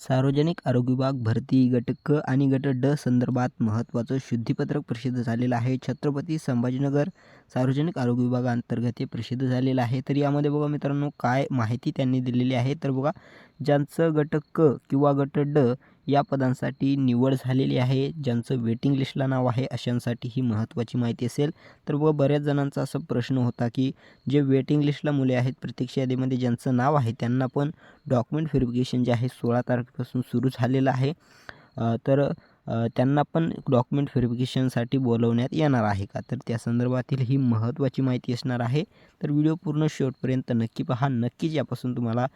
सार्वजनिक आरोग्य विभाग भरती गट क आणि गट ड संदर्भात महत्त्वाचं शुद्धीपत्रक प्रसिद्ध झालेलं आहे. छत्रपती संभाजीनगर सार्वजनिक आरोग्य विभागाअंतर्गत हे प्रसिद्ध झालेलं आहे. तर यामध्ये बघा मित्रांनो काय माहिती त्यांनी दिलेली आहे? तर बघा ज्यांचं गट क किंवा गट ड या पदांसाठी निवड झालेली आहे ज्यांचं वेटिंग लिस्टला नाव आहे अशांसाठी ही महत्त्वाची माहिती असेल. तर व बऱ्याच जणांचा असा प्रश्न होता की जे वेटिंग लिस्टला मुले आहेत प्रतीक्षा यादीमध्ये ज्यांचं नाव आहे त्यांना पण डॉक्युमेंट व्हेरिफिकेशन जे आहे सोळा तारखेपासून सुरू झालेलं आहे. तर त्यांना पण डॉक्युमेंट व्हेरिफिकेशनसाठी बोलवण्यात येणार आहे का? तर त्या संदर्भातील ही महत्त्वाची माहिती असणार आहे. तर व्हिडिओ पूर्ण शेवटपर्यंत नक्की पहा. नक्कीच यापासून तुम्हाला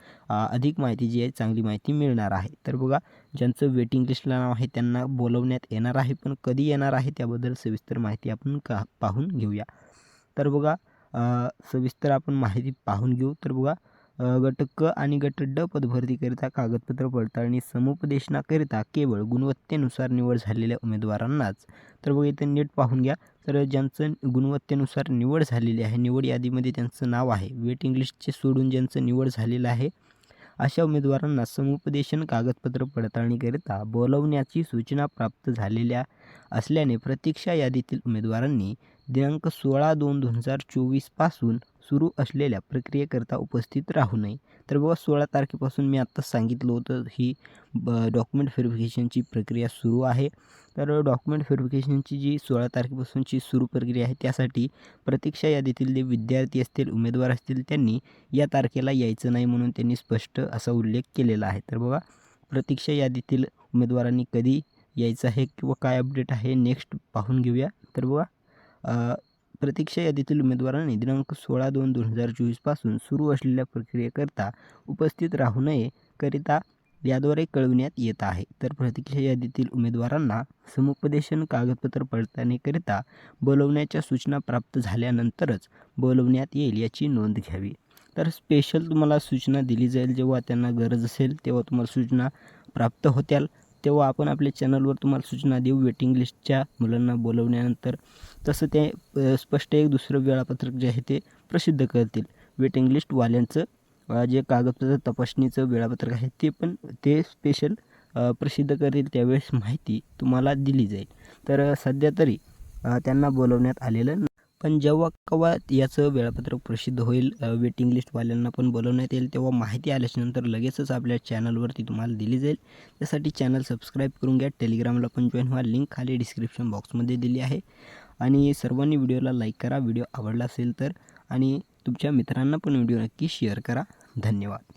अधिक माहिती जी आहे चांगली माहिती मिळणार आहे. तर बघा ज्यांचं वेटिंग लिस्टला नाव आहे त्यांना बोलवण्यात येणार आहे पण कधी येणार आहे त्याबद्दल सविस्तर माहिती आपण का पाहून घेऊया. तर बघा सविस्तर आपण माहिती पाहून घेऊ. तर बघा गट क आणि गट ड पदभरतीकरिता कागदपत्र पडताळणी समुपदेशनाकरिता केवळ गुणवत्तेनुसार निवड झालेल्या उमेदवारांनाच. तर बघा इथं नीट पाहून घ्या. तर ज्यांचं गुणवत्तेनुसार निवड झालेली आहे निवड यादीमध्ये त्यांचं नाव आहे. वेटिंग लिस्टचे सोडून ज्यांचं निवड झालेलं आहे अशा उमेदवारांना समुपदेशन कागदपत्र पडताळणीकरिता बोलवण्याची सूचना प्राप्त झालेल्या असल्याने प्रतीक्षा यादीतील उमेदवारांनी दिनांक सोळा दोन दोन हजार चोवीसपासून सुरू असलेल्या प्रक्रियेकरता उपस्थित राहू नये. तर बघा सोळा तारखेपासून मी आत्ताच सांगितलं होतं ही ब डॉक्युमेंट व्हेरिफिकेशनची प्रक्रिया सुरू आहे. तर डॉक्युमेंट व्हेरिफिकेशनची जी सोळा तारखेपासूनची सुरू प्रक्रिया आहे त्यासाठी प्रतीक्षा यादीतील जे विद्यार्थी असतील उमेदवार असतील त्यांनी या तारखेला यायचं नाही म्हणून त्यांनी स्पष्ट असा उल्लेख केलेला आहे. तर बघा प्रतीक्षा यादीतील उमेदवारांनी कधी यायचं आहे किंवा काय अपडेट आहे नेक्स्ट पाहून घेऊया. तर बघा प्रतीक्षा यादीतील उमेदवारांनी दिनांक सोळा दोन दोन हजार चोवीसपासून सुरू असलेल्या प्रक्रियेकरता उपस्थित राहू नये करिता याद्वारे कळविण्यात येत आहे. तर प्रतीक्षा यादीतील उमेदवारांना समुपदेशन कागदपत्र पडताळणीकरिता बोलवण्याच्या सूचना प्राप्त झाल्यानंतरच बोलवण्यात येईल याची नोंद घ्यावी. तर स्पेशल तुम्हाला सूचना दिली जाईल जेव्हा त्यांना गरज असेल तेव्हा तुम्हाला सूचना प्राप्त होत्याल. तेव्हा आपण आपल्या चॅनलवर तुम्हाला सूचना देऊ. वेटिंग लिस्टच्या मुलांना बोलवण्यानंतर तसं ते स्पष्ट एक दुसरं वेळापत्रक जे आहे ते प्रसिद्ध करतील. वेटिंग लिस्टवाल्यांचं जे कागदपत्र तपासणीचं वेळापत्रक आहे ते पण ते स्पेशल प्रसिद्ध करतील त्यावेळेस माहिती तुम्हाला दिली जाईल. तर सध्या तरी त्यांना बोलवण्यात आलेलं पण जेव्हा केव्हा याचं वेळापत्रक प्रसिद्ध होईल वेटिंग लिस्टवाल्यांना पण बोलवण्यात येईल तेव्हा माहिती आल्याच्यानंतर लगेचच आपल्या चॅनलवरती तुम्हाला दिली जाईल. त्यासाठी चॅनल सबस्क्राईब करून घ्या. टेलिग्रामला पण जॉईन व्हा. लिंक खाली डिस्क्रिप्शन बॉक्समध्ये दिली आहे. आणि सर्वांनी व्हिडिओला लाईक करा. व्हिडिओ आवडला असेल तर आणि तुमच्या मित्रांना पण व्हिडिओ नक्की शेअर करा. धन्यवाद.